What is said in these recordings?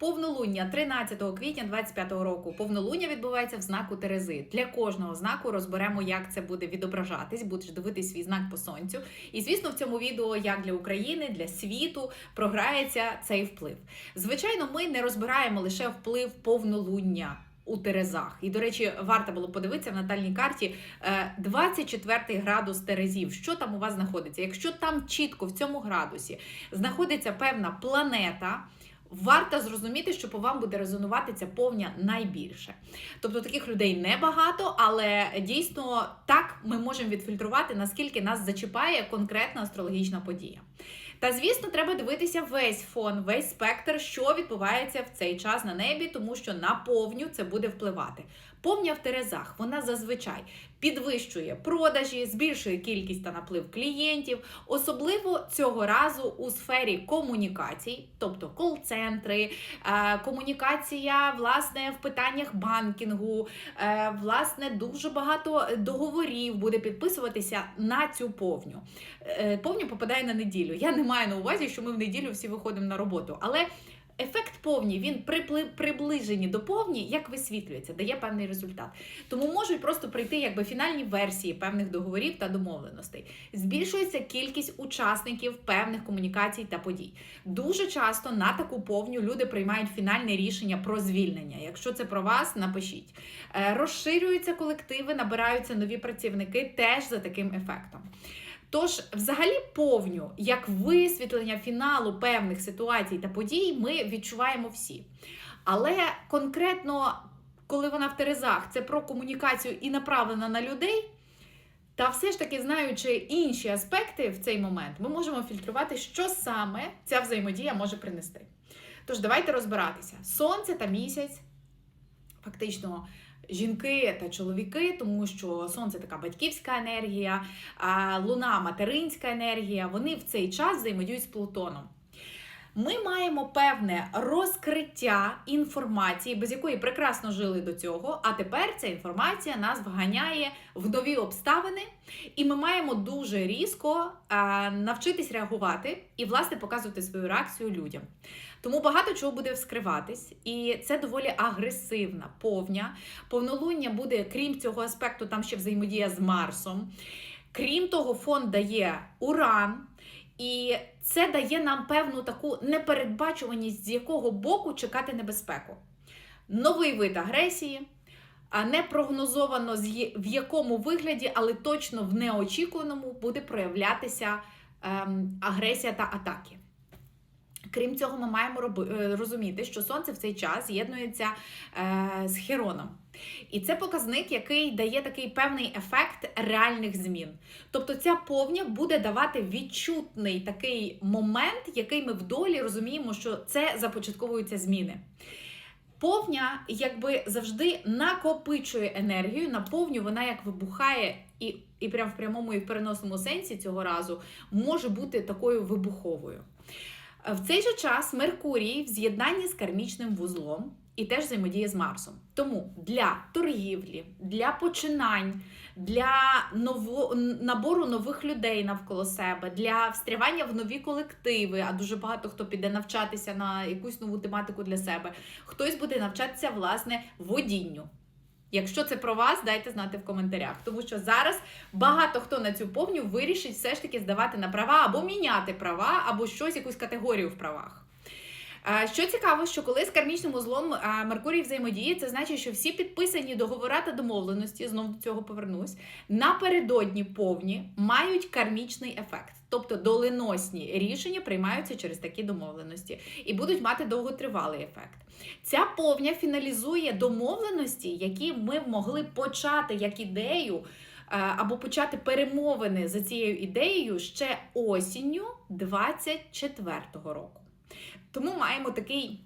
Повнолуння 13 квітня 25 року. Повнолуння відбувається в знаку Терези. Для кожного знаку розберемо, як це буде відображатись. Будеш дивитись свій знак по сонцю. І звісно, в цьому відео як для України, для світу програється цей вплив. Звичайно, ми не розбираємо лише вплив повнолуння. У Терезах. І, до речі, варто було подивитися в натальній карті е, 24 градус Терезів. Що там у вас знаходиться? Якщо там чітко в цьому градусі знаходиться певна планета, варто зрозуміти, що по вам буде резонувати ця повня найбільше. Тобто таких людей небагато, але дійсно так ми можемо відфільтрувати, наскільки нас зачіпає конкретна астрологічна подія. Та звісно, треба дивитися весь фон, весь спектр, що відбувається в цей час на небі, тому що на повню це буде впливати. Повня в Терезах вона зазвичай підвищує продажі, збільшує кількість та наплив клієнтів, особливо цього разу у сфері комунікацій, тобто кол-центри, е, комунікація власне в питаннях банкінгу, е, власне, дуже багато договорів буде підписуватися на цю повню. Е, Повня попадає на неділю. Я не маю на увазі, що ми в неділю всі виходимо на роботу, але. Ефект повні, він припли- приближені до повні, як висвітлюється, дає певний результат. Тому можуть просто прийти якби фінальні версії певних договорів та домовленостей. Збільшується кількість учасників певних комунікацій та подій. Дуже часто на таку повню люди приймають фінальне рішення про звільнення. Якщо це про вас, напишіть. Е, Розширюються колективи, набираються нові працівники теж за таким ефектом. Тож, взагалі, повню, як висвітлення фіналу певних ситуацій та подій, ми відчуваємо всі. Але конкретно, коли вона в Терезах, це про комунікацію і направлена на людей. Та все ж таки, знаючи інші аспекти в цей момент, ми можемо фільтрувати, що саме ця взаємодія може принести. Тож давайте розбиратися: сонце та місяць, фактично. Жінки та чоловіки, тому що сонце така батьківська енергія, луна материнська енергія, вони в цей час взаємодіють з Плутоном. Ми маємо певне розкриття інформації, без якої прекрасно жили до цього. А тепер ця інформація нас вганяє в нові обставини, і ми маємо дуже різко навчитись реагувати і, власне, показувати свою реакцію людям. Тому багато чого буде вскриватись, і це доволі агресивна повня. Повнолуння буде, крім цього аспекту, там ще взаємодія з Марсом. Крім того, фон дає Уран. І це дає нам певну таку непередбачуваність, з якого боку чекати небезпеку. Новий вид агресії, не прогнозовано в якому вигляді, але точно в неочікуваному буде проявлятися ем, агресія та атаки. Крім цього, ми маємо е, розуміти, що сонце в цей час з'єднується е, з Хероном. І це показник, який дає такий певний ефект реальних змін. Тобто ця повня буде давати відчутний такий момент, який ми в долі розуміємо, що це започатковуються зміни. Повня, якби завжди накопичує енергію, на повню вона як вибухає, і, і прям в прямому і в переносному сенсі цього разу може бути такою вибуховою. В цей же час Меркурій в з'єднанні з кармічним вузлом і теж взаємодіє з Марсом. Тому для торгівлі, для починань, для ново, набору нових людей навколо себе, для встрявання в нові колективи, а дуже багато хто піде навчатися на якусь нову тематику для себе. Хтось буде навчатися власне водінню. Якщо це про вас, дайте знати в коментарях, тому що зараз багато хто на цю повню вирішить все ж таки здавати на права або міняти права, або щось, якусь категорію в правах. Що цікаво, що коли з кармічним узлом Меркурій взаємодіє, це значить, що всі підписані договори та домовленості, знову до цього повернусь, напередодні повні мають кармічний ефект. Тобто доленосні рішення приймаються через такі домовленості і будуть мати довготривалий ефект. Ця повня фіналізує домовленості, які ми могли почати як ідею або почати перемовини за цією ідеєю ще осінню 24-го року. Тому маємо такий.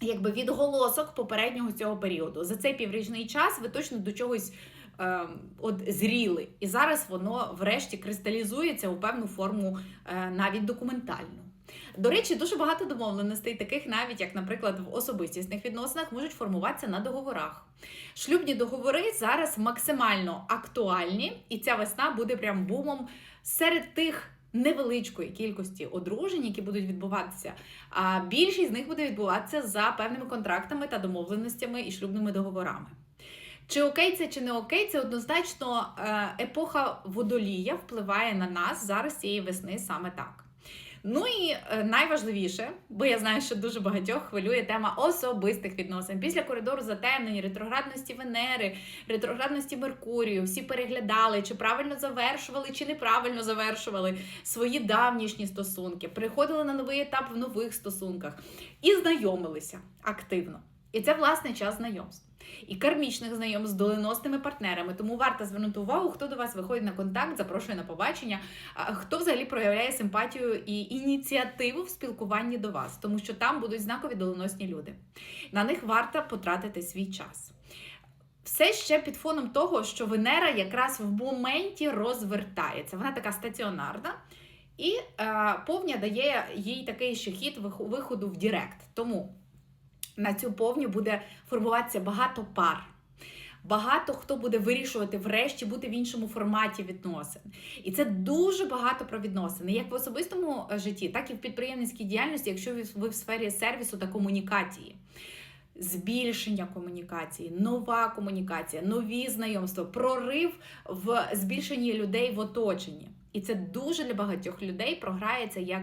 Якби відголосок попереднього цього періоду. За цей піврічний час ви точно до чогось е, от зріли. І зараз воно врешті кристалізується у певну форму е, навіть документальну. До речі, дуже багато домовленостей, таких навіть як, наприклад, в особистісних відносинах, можуть формуватися на договорах. Шлюбні договори зараз максимально актуальні, і ця весна буде прям бумом серед тих невеличкої кількості одружень, які будуть відбуватися. А більшість з них буде відбуватися за певними контрактами та домовленостями і шлюбними договорами. Чи окей це, чи не окей, це однозначно е, епоха водолія впливає на нас зараз цієї весни саме так. Ну і е, найважливіше, бо я знаю, що дуже багатьох хвилює тема особистих відносин. Після коридору затемнені, ретроградності Венери, ретроградності Меркурію, всі переглядали, чи правильно завершували, чи неправильно завершували свої давнішні стосунки, приходили на новий етап в нових стосунках і знайомилися активно. І це власне час знайомств. І кармічних знайомств з доленосними партнерами. Тому варто звернути увагу, хто до вас виходить на контакт, запрошує на побачення, хто взагалі проявляє симпатію і ініціативу в спілкуванні до вас, тому що там будуть знакові доленосні люди. На них варто потратити свій час. Все ще під фоном того, що Венера якраз в моменті розвертається. Вона така стаціонарна, і е, повня дає їй такий ще хід виходу в Дірект. Тому на цю повню буде формуватися багато пар. Багато хто буде вирішувати врешті бути в іншому форматі відносин. І це дуже багато про відносини, як в особистому е, житті, так і в підприємницькій діяльності, якщо ви- ви в сфері сервісу та комунікації. Збільшення комунікації, нова комунікація, нові знайомства, прорив в збільшенні людей в оточенні. І це дуже для багатьох людей програється як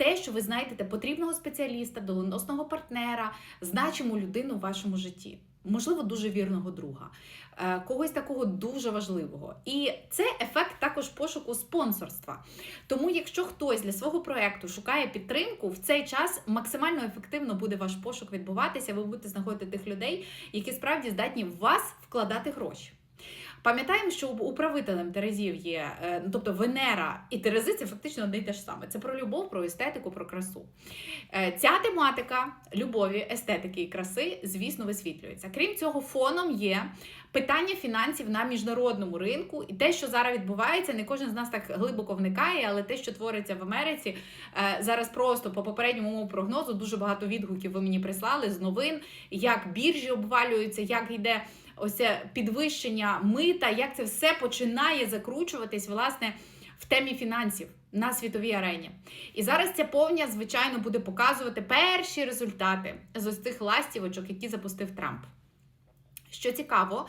те, що ви знайдете потрібного спеціаліста, доленосного партнера, значиму людину в вашому житті. Можливо, дуже вірного друга, е, когось такого дуже важливого. І це ефект також пошуку спонсорства. Тому, якщо хтось для свого проекту шукає підтримку, в цей час максимально ефективно буде ваш пошук відбуватися. Ви будете знаходити тих людей, які справді здатні в вас вкладати гроші. Пам'ятаємо, що управителем Терезів є, е, ну, тобто Венера і Терези це фактично одне й те ж саме. Це про любов, про естетику, про красу. Е, Ця тематика любові, естетики і краси, звісно, висвітлюється. Крім цього, фоном є питання фінансів на міжнародному ринку. І те, що зараз відбувається, не кожен з нас так глибоко вникає, але те, що твориться в Америці, е, зараз просто по попередньому прогнозу дуже багато відгуків ви мені прислали з новин, як біржі обвалюються, як йде ось підвищення мита, як це все починає закручуватись, власне. В темі фінансів на світовій арені. І зараз ця повня, звичайно, буде показувати перші результати з ось тих ластівочок, які запустив Трамп. Що цікаво,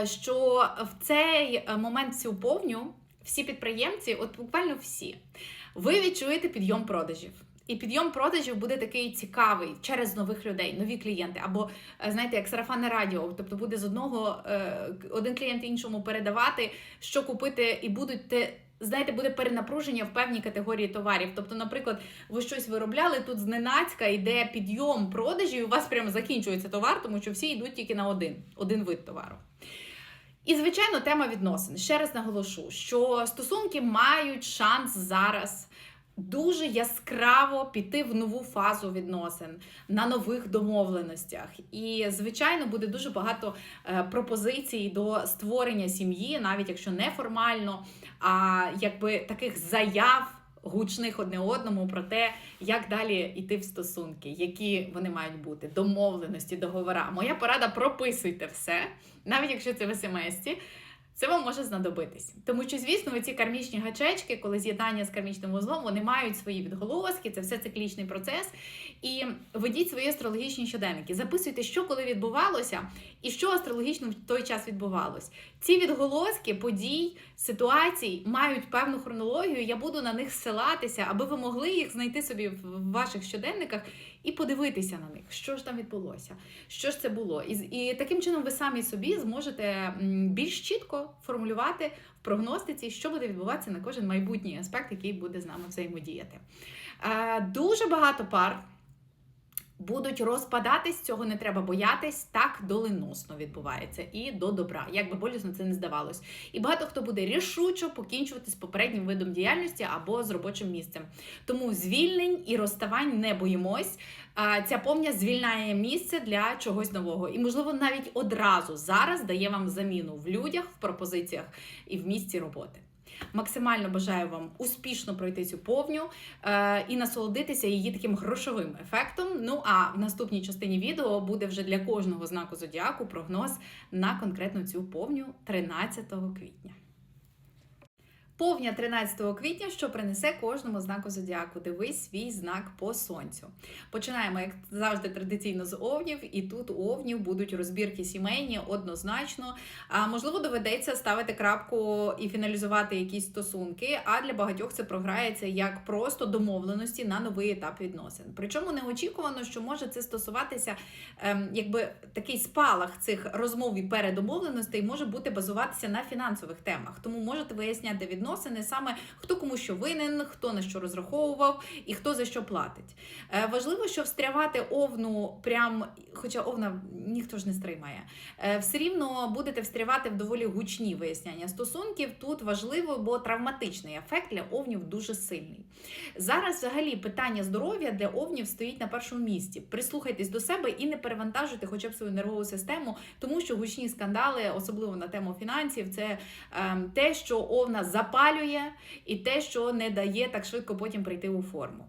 е, що в цей момент цю повню всі підприємці, от буквально всі, ви відчуєте підйом продажів. І підйом продажів буде такий цікавий через нових людей, нові клієнти, або е, знаєте, як сарафанне радіо. Тобто буде з одного е, один клієнт іншому передавати, що купити, і будуть те. Знаєте, буде перенапруження в певній категорії товарів. Тобто, наприклад, ви щось виробляли, тут зненацька йде підйом продажів, і у вас прямо закінчується товар, тому що всі йдуть тільки на один, один вид товару. І, звичайно, тема відносин. Ще раз наголошу, що стосунки мають шанс зараз дуже яскраво піти в нову фазу відносин на нових домовленостях. І, звичайно, буде дуже багато е, пропозицій до створення сім'ї, навіть якщо не формально, а якби таких заяв. Гучних одне одному про те, як далі йти в стосунки, які вони мають бути, домовленості, договора. Моя порада прописуйте все, навіть якщо це в смс-ці, це вам може знадобитись. Тому що, звісно, ці кармічні гачечки, коли з'єднання з кармічним вузлом, вони мають свої відголоски, це все циклічний процес. І ведіть свої астрологічні щоденники. Записуйте, що коли відбувалося, і що астрологічно в той час відбувалось. Ці відголоски подій, ситуацій мають певну хронологію. Я буду на них ссилатися, аби ви могли їх знайти собі в ваших щоденниках і подивитися на них, що ж там відбулося, що ж це було. І, і таким чином ви самі собі зможете більш чітко формулювати в прогностиці, що буде відбуватися на кожен майбутній аспект, який буде з нами взаємодіяти. Е, дуже багато пар. Будуть розпадатись, цього не треба боятись, так доленосно відбувається і до добра, як би болісно це не здавалось. І багато хто буде рішучо покінчувати з попереднім видом діяльності або з робочим місцем. Тому звільнень і розставань не боїмось. Ця повня звільняє місце для чогось нового. І, можливо, навіть одразу зараз дає вам заміну в людях, в пропозиціях і в місці роботи. Максимально бажаю вам успішно пройти цю повню е, і насолодитися її таким грошовим ефектом. Ну а в наступній частині відео буде вже для кожного знаку зодіаку прогноз на конкретно цю повню 13 квітня. Повня 13 квітня, що принесе кожному знаку зодіаку. Дивись свій знак по сонцю. Починаємо, як завжди, традиційно з овнів, і тут у овнів будуть розбірки сімейні однозначно. А можливо, доведеться ставити крапку і фіналізувати якісь стосунки. А для багатьох це програється як просто домовленості на новий етап відносин. Причому неочікувано, що може це стосуватися, ем, якби такий спалах цих розмов і передомовленостей може бути базуватися на фінансових темах. Тому можете виясняти відносини саме хто кому що винен, хто на що розраховував і хто за що платить. Е, важливо, що встрявати овну, прям, хоча овна ніхто ж не стримає, е, все рівно будете встрявати в доволі гучні виясняння стосунків. Тут важливо, бо травматичний ефект для овнів дуже сильний. Зараз, взагалі, питання здоров'я для овнів стоїть на першому місці. Прислухайтесь до себе і не перевантажуйте хоча б свою нервову систему, тому що гучні скандали, особливо на тему фінансів, це ем, те, що овна запалює, і те, що не дає так швидко потім прийти у форму.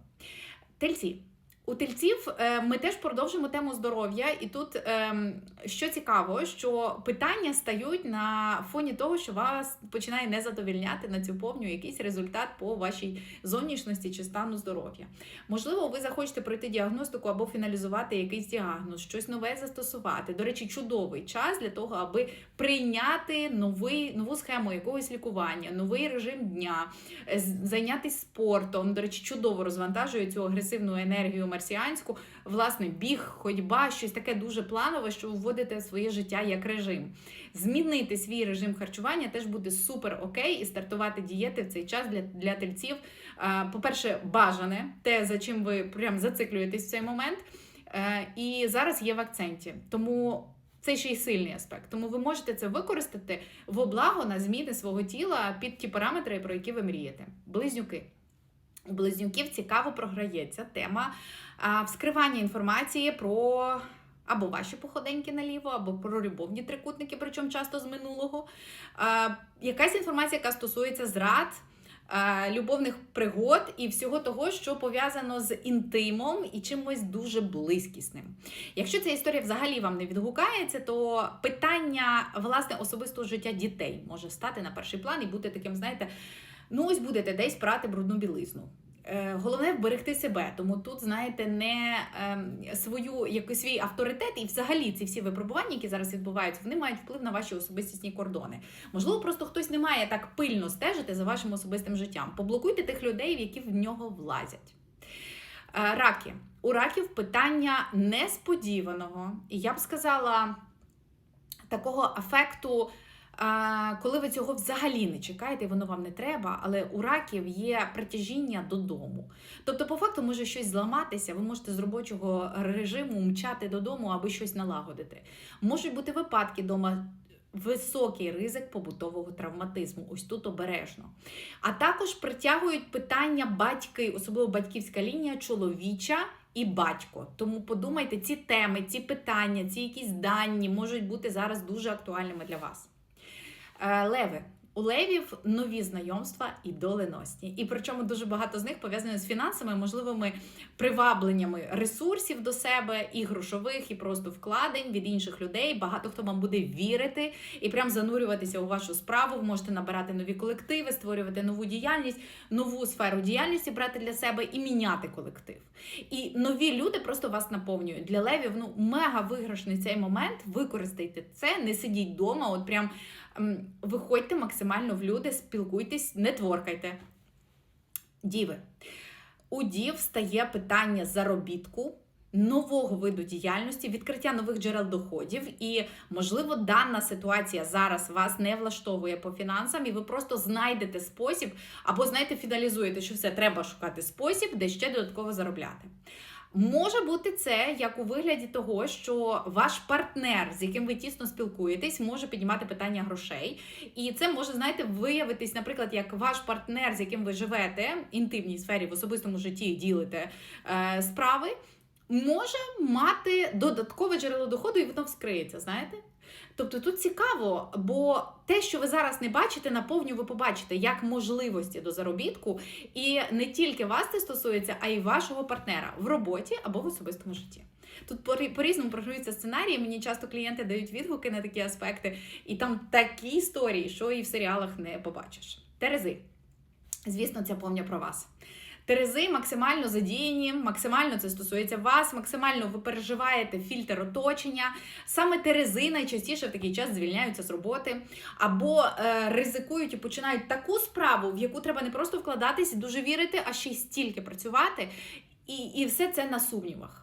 Тельці. У тельців е, ми теж продовжимо тему здоров'я, і тут ем, що цікаво, що питання стають на фоні того, що вас починає не задовільняти на цю повню якийсь результат по вашій зовнішності чи стану здоров'я. Можливо, ви захочете пройти діагностику або фіналізувати якийсь діагноз, щось нове застосувати. До речі, чудовий час для того, аби прийняти новий, нову схему якогось лікування, новий режим дня, зайнятися спортом. До речі, чудово розвантажує цю агресивну енергію марсіанську. Власне, біг, ходьба, щось таке дуже планове, що вводите своє життя як режим. Змінити свій режим харчування теж буде супер окей, і стартувати дієти в цей час для, для тельців. По-перше, бажане, те, за чим ви прям зациклюєтесь в цей момент. Е, І зараз є в акценті. Тому це ще й сильний аспект. Тому ви можете це використати в облаго на зміни свого тіла під ті параметри, про які ви мрієте. Близнюки. У близнюків цікаво програється тема вскривання інформації про або ваші походеньки наліво, або про любовні трикутники, причому часто з минулого. А, якась інформація, яка стосується зрад. а, Любовних пригод і всього того, що пов'язано з інтимом і чимось дуже близькісним. Якщо ця історія взагалі вам не відгукається, то питання власне особистого життя дітей може стати на перший план і бути таким, знаєте, ну ось будете десь прати брудну білизну. Е, Головне вберегти себе, тому тут, знаєте, не ем, свою якийсь свій авторитет і взагалі ці всі випробування, які зараз відбуваються, вони мають вплив на ваші особистісні кордони. Можливо, просто хтось не має так пильно стежити за вашим особистим життям. Поблокуйте тих людей, які в нього влазять. Е, Раки. У раків питання несподіваного, і я б сказала, такого ефекту, коли ви цього взагалі не чекаєте, воно вам не треба, але у раків є притяжіння додому. Тобто, по факту може щось зламатися, ви можете з робочого режиму мчати додому, аби щось налагодити. Можуть бути випадки вдома. Високий ризик побутового травматизму, ось тут обережно. А також притягують питання батьки, особливо батьківська лінія, чоловіча і батько. Тому подумайте, ці теми, ці питання, ці якісь дані можуть бути зараз дуже актуальними для вас. Е, Леви. У левів нові знайомства і доленосні. І причому дуже багато з них пов'язані з фінансами, можливими привабленнями ресурсів до себе, і грошових, і просто вкладень від інших людей. Багато хто вам буде вірити і прям занурюватися у вашу справу. Ви можете набирати нові колективи, створювати нову діяльність, нову сферу діяльності брати для себе і міняти колектив. І нові люди просто вас наповнюють. Для левів ну мега виграшний цей момент. Використайте це, не сидіть вдома, от прям виходьте максимально в люди, спілкуйтесь, не творкайте. Діви. У дів стає питання заробітку. Нового виду діяльності, відкриття нових джерел доходів, і можливо, дана ситуація зараз вас не влаштовує по фінансам, і ви просто знайдете спосіб, або знаєте, фіналізуєте, що все треба шукати спосіб, де ще додатково заробляти. Може бути це як у вигляді того, що ваш партнер, з яким ви тісно спілкуєтесь, може піднімати питання грошей. І це може, знаєте, виявитись, наприклад, як ваш партнер, з яким ви живете, в інтимній сфері, в особистому житті ділите е, справи, може мати додаткове джерело доходу, і воно вскриється, знаєте? Тобто тут цікаво, бо те, що ви зараз не бачите, наповню ви побачите як можливості до заробітку, і не тільки вас це стосується, а й вашого партнера в роботі або в особистому житті. Тут по- по-різному програються сценарії. Мені часто клієнти дають відгуки на такі аспекти, і там такі історії, що і в серіалах не побачиш. Терези. Звісно, це повня про вас. Терези максимально задіяні, максимально це стосується вас, максимально ви переживаєте фільтр оточення. Саме терези найчастіше в такий час звільняються з роботи або е, ризикують і починають таку справу, в яку треба не просто вкладатись дуже вірити, а ще й стільки працювати, і, і все це на сумнівах.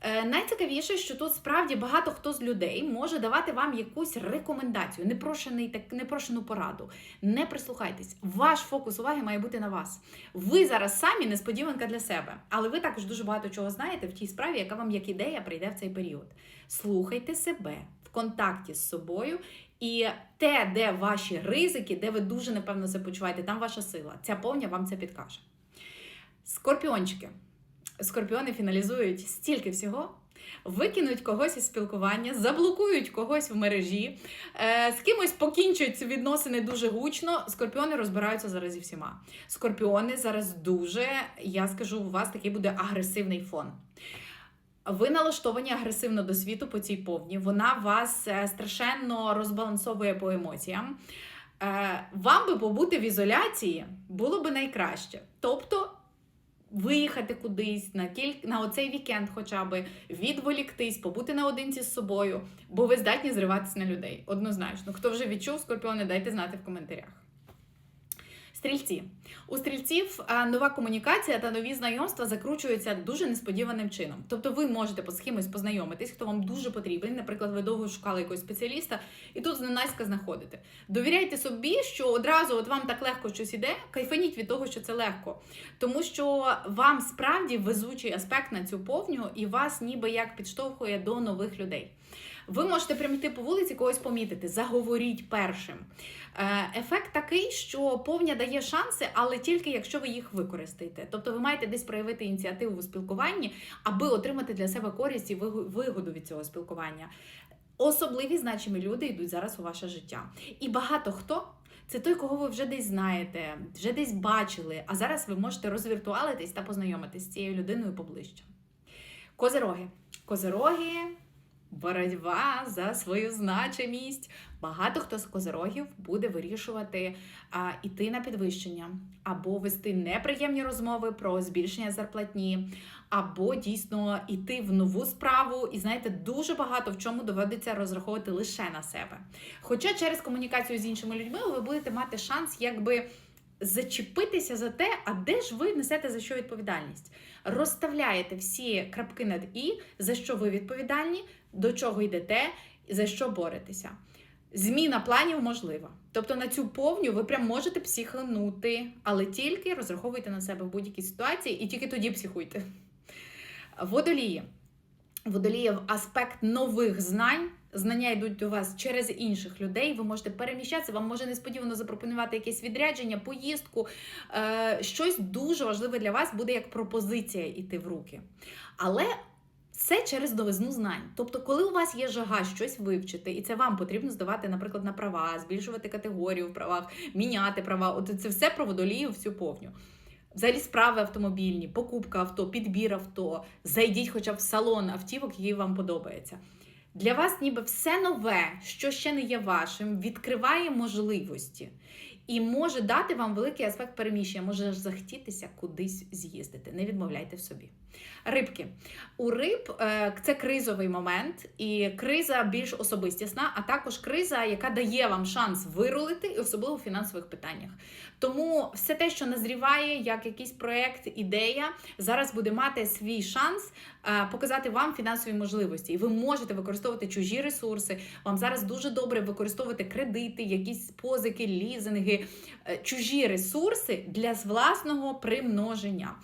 Е, Найцікавіше, що тут справді багато хто з людей може давати вам якусь рекомендацію, непрошений так непрошену пораду. Не прислухайтесь. Ваш фокус уваги має бути на вас. Ви зараз самі несподіванка для себе, але ви також дуже багато чого знаєте в тій справі, яка вам як ідея прийде в цей період. Слухайте себе в контакті з собою. І те, де ваші ризики, де ви дуже непевно себе почуваєте, там ваша сила. Ця повня вам це підкаже. Скорпіончики. Скорпіони фіналізують стільки всього. Викинуть когось із спілкування, заблокують когось в мережі, е, з кимось покінчують відносини дуже гучно. Скорпіони розбираються зараз зі всіма. Скорпіони зараз дуже, я скажу, у вас такий буде агресивний фон. Ви налаштовані агресивно до світу по цій повні. Вона вас е, страшенно розбалансовує по емоціям. Е, Вам би побути в ізоляції було би найкраще. Тобто виїхати кудись на кілька на оцей вікенд, хоча би відволіктись, побути наодинці з собою, бо ви здатні зриватися на людей. Однозначно. Хто вже відчув скорпіони, дайте знати в коментарях. Стрільці. У стрільців нова комунікація та нові знайомства закручуються дуже несподіваним чином. Тобто ви можете по- кимось познайомитись, хто вам дуже потрібен. Наприклад, ви довго шукали якогось спеціаліста, і тут зненацька знаходите. Довіряйте собі, що одразу от вам так легко щось іде, кайфаніть від того, що це легко. Тому що вам справді везучий аспект на цю повню, і вас ніби як підштовхує до нових людей. Ви можете прямо йти по вулиці, когось помітити, заговоріть першим. Е, Ефект такий, що повня дає шанси, але тільки якщо ви їх використаєте. Тобто ви маєте десь проявити ініціативу у спілкуванні, аби отримати для себе користь і вигоду від цього спілкування. Особливі значимі люди йдуть зараз у ваше життя. І багато хто. Це той, кого ви вже десь знаєте, вже десь бачили, а зараз ви можете розвіртуалитись та познайомитись з цією людиною поближче. Козероги. Козероги боротьба за свою значимість. Багато хто з козерогів буде вирішувати а, іти на підвищення, або вести неприємні розмови про збільшення зарплатні, або дійсно іти в нову справу. І знаєте, дуже багато в чому доводиться розраховувати лише на себе. Хоча через комунікацію з іншими людьми ви будете мати шанс, якби. Зачепитися за те, а де ж ви несете за що відповідальність? Розставляєте всі крапки над і, за що ви відповідальні, до чого йдете, за що боретеся. Зміна планів можлива. Тобто на цю повню ви прям можете психанути, але тільки розраховуйте на себе в будь-якій ситуації і тільки тоді психуйте. Водолії. Водоліїв аспект нових знань. Знання йдуть до вас через інших людей. Ви можете переміщатися, вам може несподівано запропонувати якесь відрядження, поїздку. Е, щось дуже важливе для вас буде як пропозиція йти в руки. Але все через новизну знань. Тобто, коли у вас є жага щось вивчити, і це вам потрібно здавати, наприклад, на права, збільшувати категорію в правах, міняти права. От це все про водолію всю повню. Взагалі справи автомобільні, покупка авто, підбір авто, зайдіть хоча б в салон автівок, який вам подобається. Для вас ніби все нове, що ще не є вашим, відкриває можливості і може дати вам великий аспект переміщення, може захотітися кудись з'їздити. Не відмовляйте в собі. Рибки. У риб е, це кризовий момент, і криза більш особистісна, а також криза, яка дає вам шанс вирулити, і особливо в фінансових питаннях. Тому все те, що назріває, як якийсь проект, ідея, зараз буде мати свій шанс показати вам фінансові можливості. І ви можете використовувати чужі ресурси. Вам зараз дуже добре використовувати кредити, якісь позики, лізинги, е, чужі ресурси для власного примноження.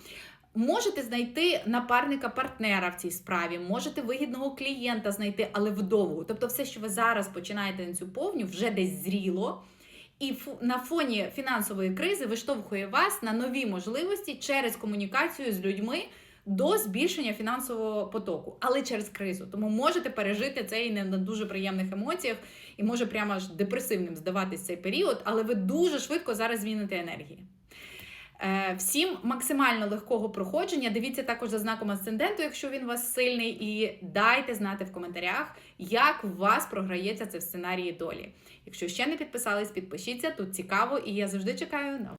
Можете знайти напарника партнера в цій справі, можете вигідного клієнта знайти, але вдовго. Тобто, все, що ви зараз починаєте на цю повню, вже десь зріло. І на фоні фінансової кризи виштовхує вас на нові можливості через комунікацію з людьми до збільшення фінансового потоку, але через кризу. Тому можете пережити це і не на дуже приємних емоціях, і може прямо аж депресивним здаватись цей період, але ви дуже швидко зараз зміните енергії. Е, Всім максимально легкого проходження. Дивіться також за знаком асценденту, якщо він у вас сильний, і дайте знати в коментарях, як у вас програється це в сценарії долі. Якщо ще не підписались, підпишіться, тут цікаво, і я завжди чекаю на